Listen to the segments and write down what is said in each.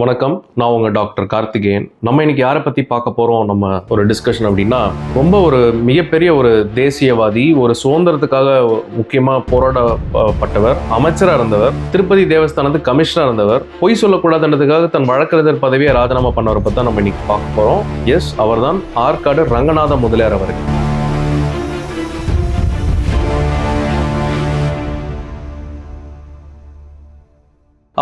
வணக்கம். நான் உங்கள் டாக்டர் கார்த்திகேயன். நம்ம இன்னைக்கு யாரை பற்றி பார்க்க போகிறோம் நம்ம ஒரு டிஸ்கஷன் அப்படின்னா ரொம்ப ஒரு மிகப்பெரிய ஒரு தேசியவாதி ஒரு சுதந்திரத்துக்காக முக்கியமாக போராடப்பட்டவர் அமைச்சராக இருந்தவர் திருப்பதி தேவஸ்தானத்து கமிஷனாக இருந்தவர் பொய் சொல்லக்கூடாதுன்றதுக்காக தன் வழக்கறிஞர் பதவியை ராஜினாமா பண்ணவரை பற்றி தான் நம்ம இன்னைக்கு பார்க்க போகிறோம் எஸ் அவர்தான் ஆற்காடு ரங்கநாத முதலியார் அவர்கள்.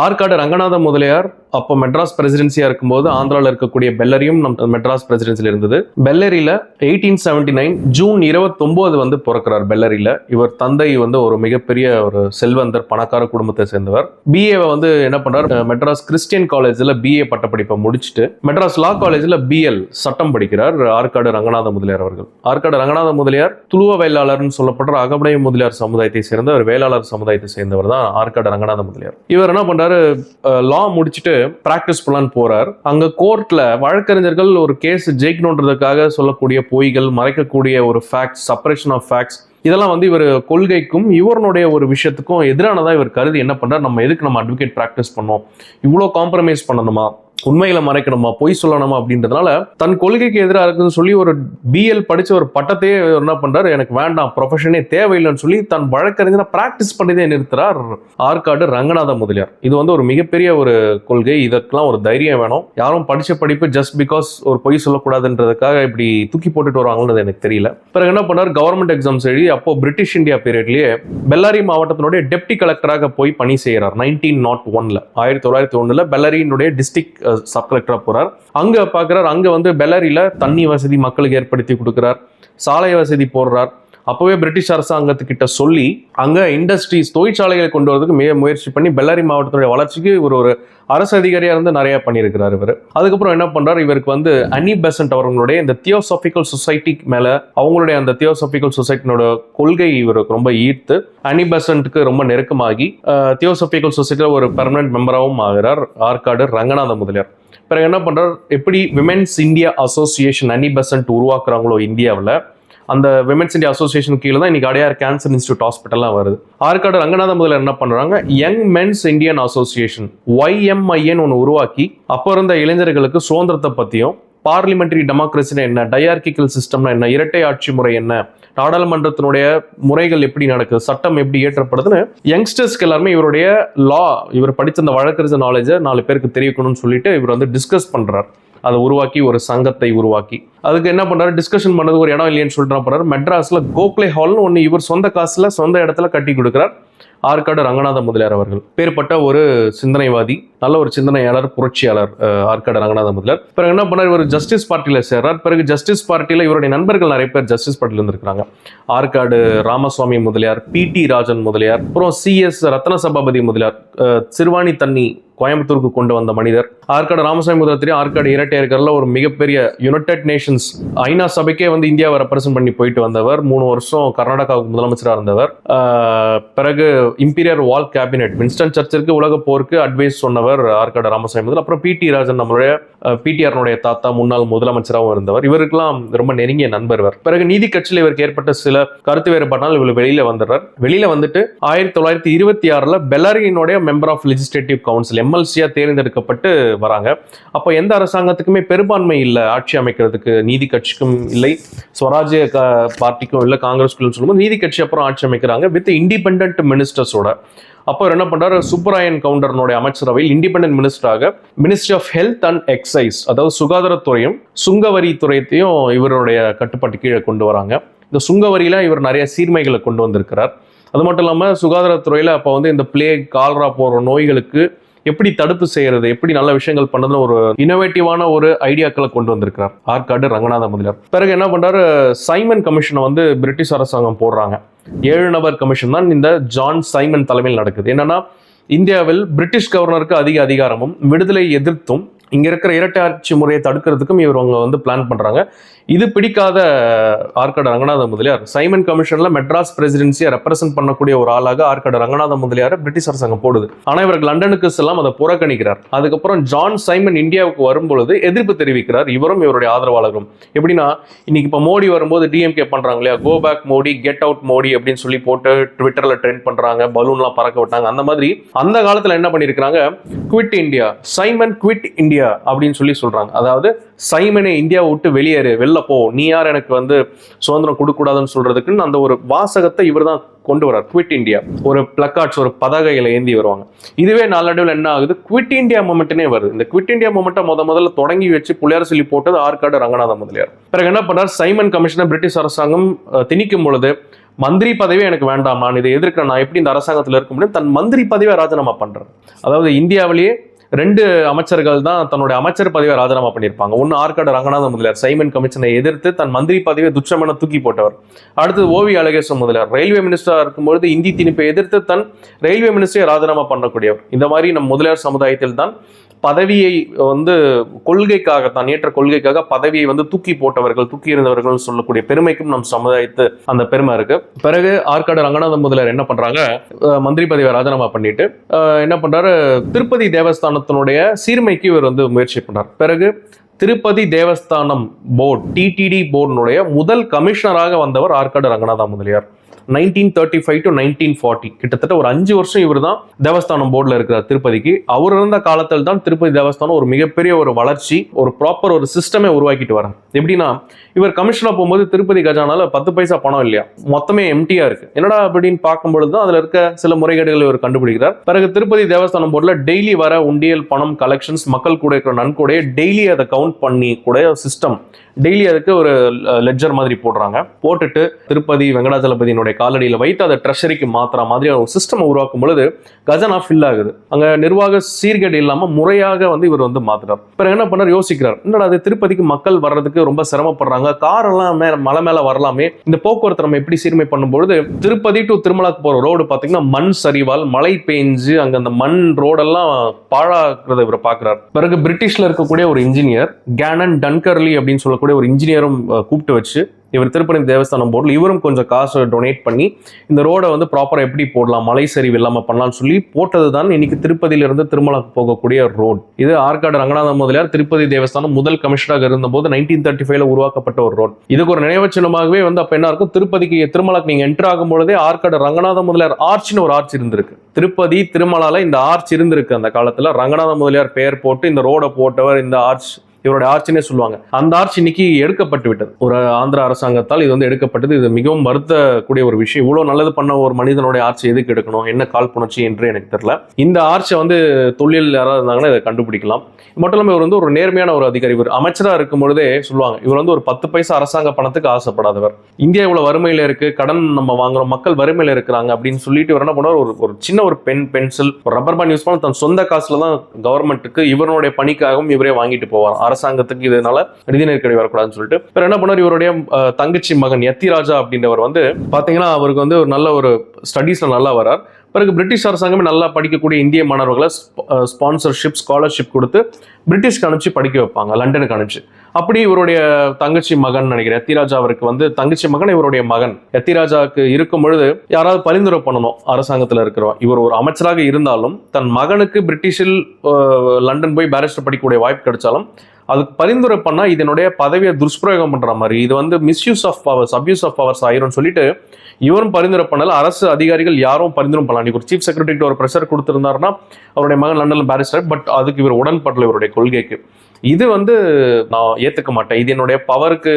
ஆற்காடு ரங்கநாத முதலியார் அப்போ மெட்ராஸ் பிரசிடென்சியா இருக்கும்போது ஆந்திராவில் இருக்கக்கூடிய பெல்லரியும் நம் மெட்ராஸ் பிரசிடென்சியில் இருந்தது. பெல்லரியில எயிட்டீன் செவன்டி நைன் ஜூன் இருபத்தொம்போது வந்து பிறக்கிறார் பெல்லரியில. இவர் தந்தை வந்து ஒரு மிகப்பெரிய ஒரு செல்வந்தர் பணக்கார குடும்பத்தை சேர்ந்தவர். பிஏவை வந்து என்ன பண்றார்? மெட்ராஸ் கிறிஸ்டியன் காலேஜில் பிஏ பட்டப்படிப்பை முடிச்சுட்டு மெட்ராஸ் லா காலேஜில் பிஎல் சட்டம் படிக்கிறார் ஆற்காடு ரங்கநாத முதலியார் அவர்கள். ஆற்காடு ரங்கநாத முதலியார் துளுவ வேளாளர்னு சொல்லப்படுற அகமடைய முதலியார் சமுதாயத்தை சேர்ந்த ஒரு வேளாளர் சமுதாயத்தை சேர்ந்தவர் தான் ஆற்காடு ரங்கநாத முதலியார். இவர் என்ன பண்றாரு? லா முடிச்சுட்டு ப்ராக்டிஸ் பண்ணலான்னு போறார். அங்க கோர்ட்ல வழக்கறிஞர்கள் ஒரு கேஸ் ஜெயிக்கணுன்றதுக்காக சொல்லக்கூடிய பொய்கள் மறைக்கக்கூடிய ஒரு ஃபேக்ட்ஸ் சப்ரேஷன் ஆஃப் ஃபேக்ட்ஸ் இதெல்லாம் வந்து இவர் கொள்கைக்கும் இவருடைய ஒரு விஷயத்துக்கும் எதிரானதாக இவர் கருதி என்ன பண்ணுறாரு நம்ம எதுக்கு நம்ம அட்வொகேட் ப்ராக்டிஸ் பண்ணோம்? இவ்வளோ காம்ப்ரமைஸ் பண்ணணுமா? உண்மைகளை மறைக்கணுமா? பொய் சொல்லணுமா அப்படின்றதுனால தன் கொள்கைக்கு எதிராக இருக்குன்னு சொல்லி ஒரு பிஎல் படித்த ஒரு பட்டத்தையே என்ன பண்ணுறாரு எனக்கு வேண்டாம் ப்ரொஃபஷனே தேவையில்லைன்னு சொல்லி தன் வழக்கறிஞரை ப்ராக்டிஸ் பண்ணதே நிறுத்துறார் ஆற்காடு ரங்கநாத முதலியார். இது வந்து ஒரு மிகப்பெரிய ஒரு கொள்கை. இதற்கெல்லாம் ஒரு தைரியம் வேணும். யாரும் படித்த படிப்பு ஜஸ்ட் பிகாஸ் ஒரு பொய் சொல்லக்கூடாதுன்றதுக்காக இப்படி தூக்கி போட்டுட்டு வருவாங்கன்னு எனக்கு தெரியல. பிறகு என்ன பண்ணார்? கவர்மெண்ட் எக்ஸாம்ஸ் எழுதி அப்போ பிரிட்டிஷ் இந்தியா பீரியட்லேயே பெல்லாரி மாவட்டத்தினுடைய டெப்டி கலெக்டராக போய் பணி செய்கிறார் நைன்டீன் நாட் ஒன்ல ஆயிரத்தி தொள்ளாயிரத்தி ஒன்றில் பெல்லாரியினுடைய டிஸ்ட்ரிக்ட் சப் கலெக்டராக போகிறார் அங்க பார்க்குறார் அங்கே வந்து பெலரியில் தண்ணி வசதி மக்களுக்கு ஏற்படுத்தி கொடுக்குறார். சாலை வசதி போடுறார். அப்போவே பிரிட்டிஷ் அரசாங்கத்துக்கிட்ட சொல்லி அங்கே இண்டஸ்ட்ரீஸ் தொழிற்சாலைகளை கொண்டு வரதுக்கு மிக முயற்சி பண்ணி பெல்லாரி மாவட்டத்துடைய வளர்ச்சிக்கு ஒரு ஒரு அரசு அதிகாரியாக இருந்து நிறையா பண்ணியிருக்கிறார் இவர். அதுக்கப்புறம் என்ன பண்ணுறாரு இவருக்கு வந்து அனி பெசன்ட் அவர்களுடைய இந்த தியோசாபிக்கல் சொசைட்டி மேலே அவங்களுடைய அந்த தியோசாபிக்கல் சொசைட்டினோட கொள்கை இவருக்கு ரொம்ப ஈர்த்து அனி பெசன்ட்டுக்கு ரொம்ப நெருக்கமாகி தியோசாபிக்கல் சொசைட்டியில் ஒரு பெர்மனன்ட் மெம்பராகவும் ஆகிறார் ஆற்காடு ரங்கநாத முதலியார். பிறகு என்ன பண்ணுறார் எப்படி women's India association Annie Besant உருவாக்குறாங்களோ இந்தியாவில் அந்த விமென்ஸ் இந்தியா அசோசியேஷன் கீழே தான் இன்னைக்கு அடையார் கேன்சர் இன்ஸ்டியூட் ஹாஸ்பிட்டல்லாம் வருது. ஆற்காடு ரங்கநாத முதல்ல என்ன பண்ணுறாங்க young men's Indian association YMIN ஒன்று உருவாக்கி அப்போ இருந்த இளைஞர்களுக்கு சுதந்திரத்தை பற்றியும் பார்லிமெண்டரி டெமோக்ரஸினா என்ன டயார்கிக்கல் சிஸ்டம்னா என்ன இரட்டை ஆட்சி முறை என்ன நாடாளுமன்றத்தினுடைய முறைகள் எப்படி நடக்குது சட்டம் எப்படி இயற்றப்படுதுன்னு யங்ஸ்டர்ஸ்க்கு எல்லாருமே இவருடைய லா இவர் படித்த அந்த வழக்கறிஞர் நாலேஜை நாலு பேருக்கு தெரிவிக்கணும்னு சொல்லிட்டு இவர் வந்து டிஸ்கஸ் பண்ணுறார் அதை உருவாக்கி ஒரு சங்கத்தை உருவாக்கி. அதுக்கு என்ன பண்றாரு? டிஸ்கஷன் பண்ணது ஒரு இடம் இல்லைன்னு சொல்லிட்டு என்ன மெட்ராஸில் மெட்ராஸ்ல கோக்லே ஹால்னு ஒன்று இவர் சொந்த காசுல சொந்த இடத்துல கட்டி கொடுக்குறார். ஆற்காடு ரங்கநாத முதலியார் அவர்கள். பேர்பட்ட ஒரு சிந்தனைவாதி நல்ல ஒரு சிந்தனையாளர் புரட்சியாளர் ஆற்காடு ரங்கநாத முதலியார். பிறகு என்ன பண்ணார் இவர் ஜஸ்டிஸ் பார்ட்டியில் சேர்றார். பிறகு ஜஸ்டிஸ் பார்ட்டியில் இவருடைய நண்பர்கள் நிறைய பேர் ஜஸ்டிஸ் பார்ட்டியில் இருந்திருக்கிறாங்க. ஆற்காடு ராமசுவாமி முதலியார் பி டி ராஜன் முதலியார் அப்புறம் சி எஸ் ரத்ன சபாபதி முதலியார் சிறுவாணி தண்ணி கோயம்புத்தூருக்கு கொண்டு வந்த மனிதர். ஆற்காடு ராமசாமி முதலியார் ஆற்காடு இரட்டையர்கள்ல ஒரு மிகப்பெரிய யுனைடெட் நேஷன்ஸ் ஐநா சபைக்கே வந்து இந்தியாவை ரெப்ரசென்ட் பண்ணி போயிட்டு வந்தவர். மூணு வருஷம் கர்நாடகாவுக்கு முதலமைச்சராக இருந்தவர். பிறகு இம்பீரியர் வால் கேபினெட் வின்ஸ்டன் சர்ச்சிற்கு உலக போருக்கு அட்வைஸ் சொன்னவர் ஆற்காடு ராமசாமி முதல் அப்புறம் பி டி ராஜன் நம்மளுடைய பிடிஆர்னுடைய தாத்தா முன்னாள் முதலமைச்சராகவும் இருந்தவர். இவருக்கெல்லாம் ரொம்ப நெருங்கிய நண்பர் இவர். பிறகு நீதி கட்சியில் இவருக்கு ஏற்பட்ட சில கருத்து வேறுபாடால் இவர் வெளியில வந்துடுறார். வெளியில வந்துட்டு ஆயிரத்தி தொள்ளாயிரத்தி இருபத்தி ஆறுல பெலாரியினுடைய மெம்பர் ஆஃப் லெஜிஸ்லேட்டிவ் கவுன்சில் எம்எல்சியாக தேர்ந்தெடுக்கப்பட்டு வராங்க. அப்போ எந்த அரசாங்கத்துக்குமே பெரும்பான்மை இல்லை ஆட்சி அமைக்கிறதுக்கு. நீதி கட்சிக்கும் இல்லை. ஸ்வராஜ்ய க- பார்ட்டிக்கும் இல்லை காங்கிரஸ்க்கும் சொல்லும்போது நீதி கட்சி அப்புறம் ஆட்சி அமைக்கிறாங்க வித் இண்டிபெண்ட் மினிஸ்டர்ஸோட அப்போ என்ன பண்றாரு? சுப்பராயன் கவுண்டர்னுடைய அமைச்சரவையில் இண்டிபெண்டன்ட் மினிஸ்டராக ministry of health and excise அதாவது சுகாதாரத்துறையும் சுங்கவரி துறையத்தையும் இவருடைய கட்டுப்பாட்டு கீழே கொண்டு வராங்க. இந்த சுங்கவரியில இவர் நிறைய சீர்மைகளை கொண்டு வந்திருக்கிறார். அது மட்டும் இல்லாமல் சுகாதாரத்துறையில் அப்போ வந்து இந்த பிளேக் கால்ரா போகிற நோய்களுக்கு எப்படி தடுப்பு செய்யறது எப்படி நல்ல விஷயங்கள் பண்ணதுன்னு ஒரு இனோவேட்டிவான ஒரு ஐடியாக்களை கொண்டு வந்திருக்கிறார். ஆற்காடு ரங்கநாத முதலியார் பிறகு என்ன பண்றாரு? சைமன் கமிஷனை வந்து பிரிட்டிஷ் அரசாங்கம் போடுறாங்க. ஏழு நபர் கமிஷன் தான் இந்த ஜான் சைமன் தலைமையில் நடக்குது. என்னன்னா இந்தியாவில் பிரிட்டிஷ் கவர்னருக்கு அதிக அதிகாரமும் விடுதலை எதிர்த்தும் இங்க இருக்கிற இரட்டை ஆட்சி முறையை தடுக்கிறதுக்கும் இவர் அவங்க வந்து பிளான் பண்றாங்க. இது பிடிக்காத ஆற்காடு ரங்கநாத முதலியார். சைமன் கமிஷன்ல மெட்ராஸ் பிரசிடென்சியை ரெப்ரசென்ட் பண்ணக்கூடிய ஒரு ஆளாக ஆற்காடு ரங்கநாத முதலியார் பிரிட்டிஷ் அரசாங்கம் போடுது. ஆனா இவர் லண்டனுக்கு செல்லாம் அதை புறக்கணிக்கிறார். அதுக்கப்புறம் ஜான் சைமன் இந்தியாவுக்கு வரும்பொழுது எதிர்ப்பு தெரிவிக்கிறார். இவரும் இவருடைய ஆதரவாளர்களும். எப்படின்னா இன்னைக்கு இப்போ மோடி வரும்போது டிஎம்கே பண்றாங்க இல்லையா? Go back Modi get out Modi அப்படின்னு சொல்லி போட்டு ட்விட்டர்ல ட்ரெண்ட் பண்றாங்க பலூன்லாம் பறக்க விட்டாங்க. அந்த மாதிரி அந்த காலத்துல என்ன பண்ணிருக்காங்க quit India Simon quit India அப்படின்னு சொல்லி சொல்றாங்க. அதாவது சைமனை இந்தியாவை விட்டு வெளியேறு வெளில போ. நீ யார்? எனக்கு வந்து சுதந்திரம் கொடுக்கூடாதுன்னு சொல்றதுக்குன்னு அந்த ஒரு வாசகத்தை இவர் தான் கொண்டு வரார் குவிட் இந்தியா ஒரு பிளக்கார்ட்ஸ் ஒரு பதாகைகளை ஏந்தி வருவாங்க. இதுவே நாளடைவில் என்ன ஆகுது? குவிட் இந்தியா மூமெண்ட்னே வருது. இந்த குவிட் இந்தியா மூமெண்ட்டை முத முதல்ல தொடங்கி வச்சு புள்ளியார் சொல்லி போட்டது ஆற்காடு ரங்கநாத முதலியார். பிறகு என்ன பண்ணார் சைமன் கமிஷனை பிரிட்டிஷ் அரசாங்கம் திணிக்கும் பொழுது மந்திரி பதவி எனக்கு வேண்டாம். நான் இதை எதிர்க்கிறேன். நான் எப்படி இந்த அரசாங்கத்தில் இருக்க முடியும்? தன் மந்திரி பதவியை ராஜினாமா பண்ணுறேன் அதாவது இந்தியாவிலேயே ரெண்டு அமைச்சர்கள் தான் தன்னுடைய அமைச்சர் பதவியை ராஜினாமா பண்ணியிருப்பாங்க. ஒன்று ஆற்காடு ரங்கநாத முதலியார் சைமன் கமிஷனை எதிர்த்து தன் மந்திரி பதவியை துச்சமென தூக்கி போட்டவர். அடுத்தது ஓவி அழகேசன் முதலியார் ரயில்வே மினிஸ்டராக இருக்கும்பொழுது இந்தி திணிப்பை எதிர்த்து தன் ரயில்வே மினிஸ்டரை ராஜினாமா பண்ணக்கூடியவர். இந்த மாதிரி நம் முதலியார் சமுதாயத்தில் தான் பதவியை வந்து கொள்கைக்காக தான் ஏற்ற கொள்கைக்காக பதவியை வந்து தூக்கி போட்டவர்கள் தூக்கி இருந்தவர்கள் சொல்லக்கூடிய பெருமைக்கும் நம் சமுதாயத்து அந்த பெருமை இருக்கு. பிறகு ஆற்காடு ரங்கநாத முதலியார் என்ன பண்றாங்க? மந்திரி பதவியை ராஜினாமா பண்ணிட்டு என்ன பண்றாரு? திருப்பதி தேவஸ்தானத்தினுடைய சீர்மைக்கு இவர் வந்து முயற்சி பண்ணார் பிறகு திருப்பதி தேவஸ்தானம் போர்டு டிடிடி போர்டினுடைய முதல் கமிஷனராக வந்தவர் Arcot Ranganatha Mudaliar. Nineteen thirty five to nineteen forty. கிட்டத்தட்ட ஒரு அஞ்சு வருஷம் இவர் தான் தேவஸ்தானம் போர்டில் இருக்கிறார் திருப்பதிக்கு. அவர் இருந்த காலத்தில் தான் திருப்பதி தேவஸ்தானம் ஒரு மிகப்பெரிய ஒரு வளர்ச்சி ஒரு ப்ராப்பர் ஒரு சிஸ்டமே உருவாக்கிட்டு வராங்க எப்படின்னா இவர் கமிஷனாக போகும்போது திருப்பதி கஜானால பத்து பைசா பணம் இல்லையா? மொத்தமே எம்டியா இருக்கு. என்னடா அப்படின்னு பார்க்கும்பொழுது தான் அதுல இருக்க சில முறைகேடுகளை இவர் கண்டுபிடிக்கிறார். பிறகு திருப்பதி தேவஸ்தானம் போர்டில் டெய்லி வர உண்டியல் பணம் கலெக்ஷன்ஸ் மக்கள் கூட இருக்கிற நன்கொடையை டெய்லி அதை கவுண்ட் பண்ணி கூட சிஸ்டம் டெய்லி அதுக்கு ஒரு லெட்ஜர் மாதிரி போடுறாங்க. போட்டுட்டு திருப்பதி வெங்கடாச்சலபதியினுடைய காலடியில் வைத்து அதை ட்ரெஷரிக்கு மாத்துற மாதிரியான ஒரு சிஸ்டம் உருவாக்கும் பொழுது கஜனா ஃபில் ஆகுது. அங்க நிர்வாக சீர்கேடு இல்லாமல் முறையாக வந்து இவர் வந்து மாத்துறார். பிறகு என்ன பண்ணார்? யோசிக்கிறார். என்னடா அது திருப்பதிக்கு மக்கள் வர்றதுக்கு ரொம்ப சிரமப்படுறாங்க. கார் எல்லாம் மே மலை மேலே வரலாமே. இந்த போக்குவரத்து நம்ம எப்படி சீர்மை பண்ணும்பொழுது திருப்பதி டு திருமலாக்கு போகிற ரோடு பார்த்தீங்கன்னா மண் சரிவால் மழை பெஞ்சு அங்கே அந்த மண் ரோடெல்லாம் பாழாக்குறத இவர் பார்க்குறார் பிறகு பிரிட்டிஷில் இருக்கக்கூடிய ஒரு இன்ஜினியர் கேனன் டன்கர்லி அப்படின்னு சொல்லக்கூடிய ஒரு இன்ஜினியரும் கூப்பிட்டு வச்சு இவர் திருப்பதி தேவஸ்தானம் போர்டில் இவரும் கொஞ்சம் காசு டொனேட் பண்ணி இந்த ரோடை வந்து ப்ராப்பராக எப்படி போடலாம் மலை சரிவு இல்லாமல் பண்ணலாம்னு சொல்லி போட்டது தான் இன்னைக்கு திருப்பதியிலிருந்து திருமலாக்கு போகக்கூடிய ரோட் இது ஆற்காடு ரங்கநாத முதலியார் திருப்பதி தேவஸ்தானம் முதல் கமிஷனராக இருந்தபோது நைன்டீன் தேர்ட்டி ஃபைவ்ல உருவாக்கப்பட்ட ஒரு ரோட் இதுக்கு ஒரு நினைவு சின்னமாகவே வந்து அப்போ என்ன இருக்கும்? திருப்பதிக்கு திருமலாக்கு நீங்கள் என்டர் ஆகும் பொழுதே ஆற்காடு ரங்கநாத முதலியார் ஆர்ச்சின்னு ஒரு ஆர்ச் இருந்திருக்கு. திருப்பதி திருமலால இந்த ஆர்ச் இருந்திருக்கு அந்த காலத்தில். ரங்கநாத முதலியார் பெயர் போட்டு இந்த ரோடை போட்டவர் இந்த ஆர்ச் இவருடைய ஆட்சினே சொல்லுவாங்க. அந்த ஆட்சி இன்னைக்கு எடுக்கப்பட்டு விட்டது. ஒரு ஆந்திர அரசாங்கத்தால் இது வந்து எடுக்கப்பட்டது. இது மிகவும் வருத்தக்கூடிய ஒரு விஷயம். இவ்வளவு நல்லது பண்ண ஒரு மனிதனுடைய ஆட்சி எதுக்கு எடுக்கணும்? என்ன காழ்ப்புணர்ச்சி என்று எனக்கு தெரியல. இந்த ஆட்சியை வந்து தொழில் யாராவது இருந்தாங்கன்னா இதை கண்டுபிடிக்கலாம். மட்டும் இல்லாமல் இவர் வந்து ஒரு நேர்மையான ஒரு அதிகாரி. இவர் அமைச்சராக இருக்கும் பொழுதே சொல்லுவாங்க. இவர் வந்து ஒரு பத்து பைசா அரசாங்க பணத்துக்கு ஆசைப்படாதவர். இந்தியா இவ்வளவு வறுமையில இருக்கு. கடன் நம்ம வாங்குறோம். மக்கள் வறுமையில இருக்கிறாங்க அப்படின்னு சொல்லிட்டு இவர் என்ன பண்ணுவார்? ஒரு ஒரு சின்ன ஒரு பென் பென்சில் ஒரு ரப்பர் பேண்ட் யூஸ் பண்ண தன் சொந்த காசுல தான் கவர்மெண்ட்டுக்கு இவருடைய பணிக்காகவும் இவரே வாங்கிட்டு போவார். அரசாங்கத்துக்கு இதனால நிதி நெருக்கடி வரக்கூடாதுன்னு சொல்லிட்டு. பிறகு என்ன பண்ணார்? இவருடைய தங்கச்சி மகன் யத்திராஜா அப்படின்றவர் வந்து பாத்தீங்கன்னா அவருக்கு வந்து ஒரு நல்ல ஒரு ஸ்டடீஸ்ல நல்லா வரார். பிறகு பிரிட்டிஷ் அரசாங்கமே நல்லா படிக்கக்கூடிய இந்திய மாணவர்களை ஸ்பான்சர்ஷிப் ஸ்காலர்ஷிப் கொடுத்து பிரிட்டிஷ்க்கு அனுப்பிச்சு படிக்க வைப்பாங்க லண்டனுக்கு அனுப்பிச்சு. அப்படி இவருடைய தங்கச்சி மகன் நினைக்கிறேன். எத்திராஜா அவருக்கு வந்து தங்கச்சி மகன் இவருடைய மகன். எத்திராஜாவுக்கு இருக்கும் பொழுது யாராவது பரிந்துரை பண்ணணும். அரசாங்கத்தில் இருக்கிறோம் இவர் ஒரு அமைச்சராக இருந்தாலும் தன் மகனுக்கு பிரிட்டிஷில் லண்டன் போய் பேரிஸ்டர் படிக்கக்கூடிய வாய்ப்பு கிடைச்சாலும் அதுக்கு பரிந்துரை பண்ணா இதனுடைய பதவியை துஷ்பிரயோகம் பண்ற மாதிரி. இது வந்து misuse of powers abuse of powers ஆயிரும்னு சொல்லிட்டு இவரும் பரிந்துரை பண்ணல. அரசு அதிகாரிகள் யாரும் பரிந்துரை பண்ணலாம் ஒரு சீஃப் செக்ரட்டரிக்கு ஒரு ப்ரெஷர் கொடுத்திருந்தாருன்னா அவருடைய மகன் லண்டனில் பேரிஸ்டர் பட் அதுக்கு இவர் உடன்படல இவருடைய கொள்கைக்கு. இது வந்து நான் ஏற்றுக்க மாட்டேன். இது என்னுடைய பவருக்கு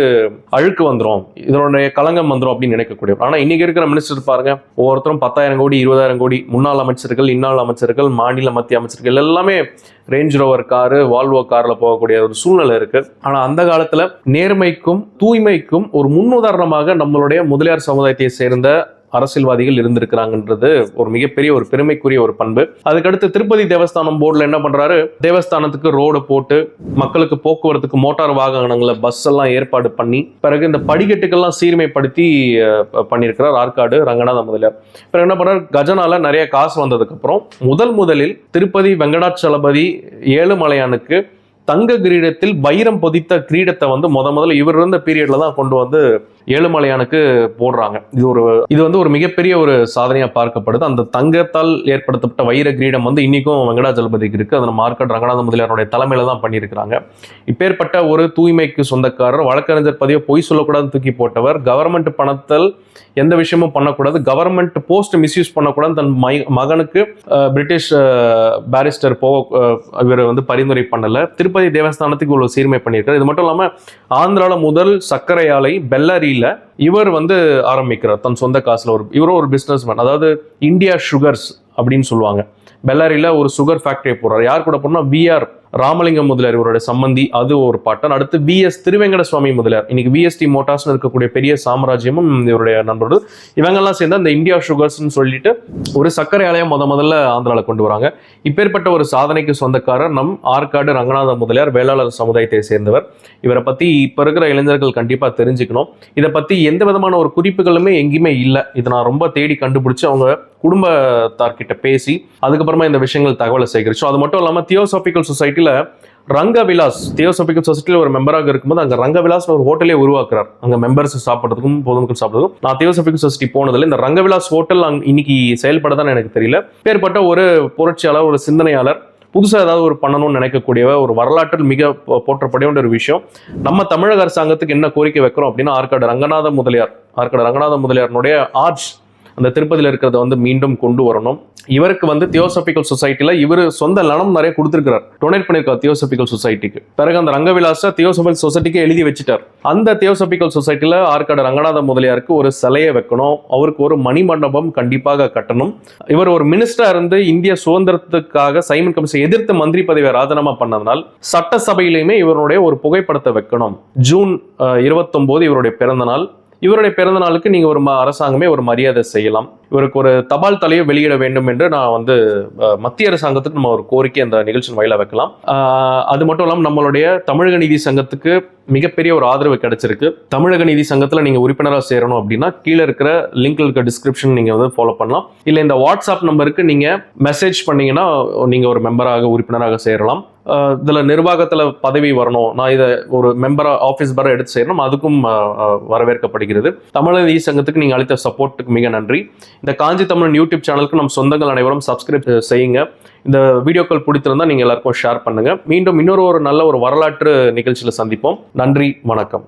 அழுக்கு வந்துரும். இதனுடைய களங்கம் வந்துரும் அப்படின்னு நினைக்கக்கூடிய ஆனால் இன்னைக்கு இருக்கிற மினிஸ்டர் பாருங்க ஒவ்வொருத்தரும் பத்தாயிரம் கோடி இருபதாயிரம் கோடி முன்னாள் அமைச்சர்கள் இன்னாள் அமைச்சர்கள் மாநில மத்திய அமைச்சர்கள் எல்லாமே ரேஞ்ச் ரோவர் காரு வால்வோ காரில் போகக்கூடிய ஒரு சூழ்நிலை இருக்கு. ஆனால் அந்த காலத்தில் நேர்மைக்கும் தூய்மைக்கும் ஒரு முன்னுதாரணமாக நம்மளுடைய முதலியார் சமுதாயத்தை சேர்ந்த அரசியல்வாதிகள் இருந்திருக்கிறாங்கன்றது ஒரு மிகப்பெரிய ஒரு பெருமைக்குரிய ஒரு பண்பு. அதுக்கடுத்து திருப்பதி தேவஸ்தானம் போர்டில் என்ன பண்றாரு? தேவஸ்தானத்துக்கு ரோடு போட்டு மக்களுக்கு போக்குவரத்துக்கு மோட்டார் வாகனங்களை பஸ் எல்லாம் ஏற்பாடு பண்ணி பிறகு இந்த படிக்கட்டுக்கெல்லாம் சீர்மைப்படுத்தி பண்ணியிருக்கிறார் ஆற்காடு ரங்கநாத முதலியார். பிறகு என்ன பண்றாரு? கஜனால நிறைய காசு வந்ததுக்கு அப்புறம் முதல் முதலில் திருப்பதி வெங்கடாச்சலபதி ஏழுமலையானுக்கு தங்க கிரீடத்தில் வைரம் பொதித்த கிரீடத்தை வந்து முத முதல்ல இவர் இருந்த பீரியட்ல தான் கொண்டு வந்து ஏழுமலையானுக்கு போடுறாங்க. இது ஒரு இது வந்து ஒரு மிகப்பெரிய ஒரு சாதனையா பார்க்கப்படுது. அந்த தங்கத்தால் ஏற்படுத்தப்பட்ட வைர கிரீடம் வந்து இன்னைக்கும் வெங்கடாஜலபதிக்கு இருக்கு. அதை மார்க்கட் ரங்கநாத முதலியாருடைய தலைமையில தான் பண்ணியிருக்கிறாங்க. இப்பேற்பட்ட ஒரு தூய்மைக்கு சொந்தக்காரர் வழக்கறிஞர் பதிவை பொய் சொல்லக்கூடாதுன்னு தூக்கி போட்டவர் கவர்மெண்ட் பணத்தில் எந்த விஷயமும் பண்ணக்கூடாது. கவர்மெண்ட் போஸ்ட் மிஸ்யூஸ் பண்ணக்கூடாது தன் மை- மகனுக்கு பிரிட்டிஷ் பேரிஸ்டர் போக இவர் வந்து பரிந்துரை பண்ணல. திருப்பதி தேவஸ்தானத்துக்கு இவ்வளவு சீர்மை பண்ணியிருக்காரு. இது மட்டும் இல்லாமல் ஆந்திரால முதல் சர்க்கரை ஆலை பெல்லாரியில இவர் வந்து ஆரம்பிக்கிறார். தன் சொந்த காசுல ஒரு இவரும் ஒரு பிஸ்னஸ் மேன் அதாவது இந்தியா சுகர்ஸ் அப்படின்னு சொல்லுவாங்க. பெல்லாரியில் ஒரு சுகர் ஃபேக்ட்ரியை போடுறாரு யார் கூட போனால் விஆர் ராமலிங்கம் முதலியார் இவருடைய சம்பந்தி அது ஒரு பாட்டன். அடுத்து விஎஸ் திருவேங்கட சுவாமி முதலியார். இன்னைக்கு விஎஸ்டி மோட்டார்ஸ்னு இருக்கக்கூடிய பெரிய சாம்ராஜ்யமும் இவருடைய நண்பர்கள். இவங்கெல்லாம் சேர்ந்து அந்த இந்தியா சுகர்ஸ்னு சொல்லிட்டு ஒரு சர்க்கரை ஆலயம் முத முதல்ல ஆந்திராவில் கொண்டு வராங்க. இப்பேற்பட்ட ஒரு சாதனைக்கு சொந்தக்காரர் நம் ஆற்காடு ரங்கநாத முதலியார் வேளாளர் சமுதாயத்தை சேர்ந்தவர். இவரை பத்தி இப்ப இருக்கிற இளைஞர்கள் கண்டிப்பா தெரிஞ்சுக்கணும். இதை பத்தி எந்த விதமான ஒரு குறிப்புகளுமே எங்கேயுமே இல்லை. இதை நான் ரொம்ப தேடி கண்டுபிடிச்சு அவங்க குடும்பத்தார்கிட்ட பேசி அதுக்கப்புறமா இந்த விஷயங்கள் தகவலை சேகரிச்சோம் அது மட்டும் இல்லாமல் தியோசாபிக்கல் சொசைட்டியில் ரங்கவிலாஸ் தியோசாபிக்கல் சொசைட்டியில் ஒரு மெம்பராக இருக்கும்போது அங்க ரங்கவிலாஸ் ஒரு ஹோட்டலே உருவாக்குறார். அங்க மெம்பர்ஸ் சாப்பிட்றதுக்கும் பொதுமக்கள் சாப்பிட்றதுக்கும். நான் தியோசாபிக்கல் சொசைட்டி போனதில்லை. இந்த ரங்கவிலாஸ் ஹோட்டல் அங்க இன்னைக்கு செயல்படதான் எனக்கு தெரியல. பேர்பட்ட ஒரு புரட்சியாளர் ஒரு சிந்தனையாளர் புதுசாக ஏதாவது ஒரு பண்ணணும்னு நினைக்கக்கூடியவ ஒரு வரலாற்றில் மிக போ- போற்றப்பட வேண்டிய ஒரு விஷயம். நம்ம தமிழக அரசாங்கத்துக்கு என்ன கோரிக்கை வைக்கிறோம் அப்படின்னா ஆற்காடு ரங்கநாத முதலியார் ஆற்காடு ரங்கநாத முதலியாருடைய ஆர்ச் அந்த திருப்பதியில் இருக்கிறத வந்து மீண்டும் கொண்டு வரணும். இவருக்கு வந்து தியோசபிக்கல் சொசைட்டில இவர் சொந்த நலம் நிறைய கொடுத்துருக்கிறார். டொனேட் பண்ணியிருக்கார் தியோசபிக்கல் சொசைட்டிக்கு பிறகு அந்த ரங்கவிலாச தியோசபிக்கல் சொசைட்டிக்கு எழுதி வச்சுட்டார். அந்த தியோசபிக்கல் சொசைட்டில ஆற்காடு ரங்கநாத முதலியாருக்கு ஒரு சிலையை வைக்கணும். அவருக்கு ஒரு மணி மண்டபம் கண்டிப்பாக கட்டணும். இவர் ஒரு மினிஸ்டரா இருந்து இந்திய சுதந்திரத்துக்காக சைமன் கமிஷன் எதிர்த்து மந்திரி பதவியை ராஜினாமா பண்ணதுனால் சட்டசபையிலையுமே இவருடைய ஒரு புகைப்படத்தை வைக்கணும். ஜூன் இருபத்தொன்பது இவருடைய பிறந்த நாள் இவருடைய பிறந்த நாளுக்கு நீங்கள் ஒரு அரசாங்கமே ஒரு மரியாதை செய்யலாம். இவருக்கு ஒரு தபால் தலையை வெளியிட வேண்டும் என்று நான் வந்து மத்திய அரசாங்கத்துக்கு நம்ம ஒரு கோரிக்கை அந்த நிகழ்ச்சியின் வாயிலாக வைக்கலாம். அது மட்டும் இல்லாமல் நம்மளுடைய தமிழக நீதி சங்கத்துக்கு மிகப்பெரிய ஒரு ஆதரவு கிடைச்சிருக்கு. தமிழக நீதி சங்கத்தில் நீங்கள் உறுப்பினராக சேரணும் அப்படின்னா கீழே இருக்கிற லிங்க்ல இருக்க டிஸ்கிரிப்ஷன் நீங்கள் வந்து ஃபாலோ பண்ணலாம். இல்லை இந்த வாட்ஸ்அப் நம்பருக்கு நீங்கள் மெசேஜ் பண்ணீங்கன்னா நீங்கள் ஒரு மெம்பராக உறுப்பினராக சேரலாம். இதில் நிர்வாகத்தில் பதவி வரணும். நான் இதை ஒரு மெம்பராக ஆஃபீஸ் பர எடுத்து செய்யணும் அதுக்கும் வரவேற்கப்படுகிறது. தமிழக நீதி சங்கத்துக்கு நீங்கள் அளித்த சப்போர்ட்டுக்கு மிக நன்றி. இந்த காஞ்சி தமிழன் யூடியூப் சேனலுக்கு நம்ம சொந்தங்கள் அனைவரும் சப்ஸ்கிரைப் செய்யுங்க. இந்த வீடியோக்கள் பிடித்திருந்தா நீங்கள் எல்லாருக்கும் ஷேர் பண்ணுங்கள் மீண்டும் இன்னொரு ஒரு நல்ல ஒரு வரலாற்று நிகழ்ச்சியில் சந்திப்போம். நன்றி வணக்கம்.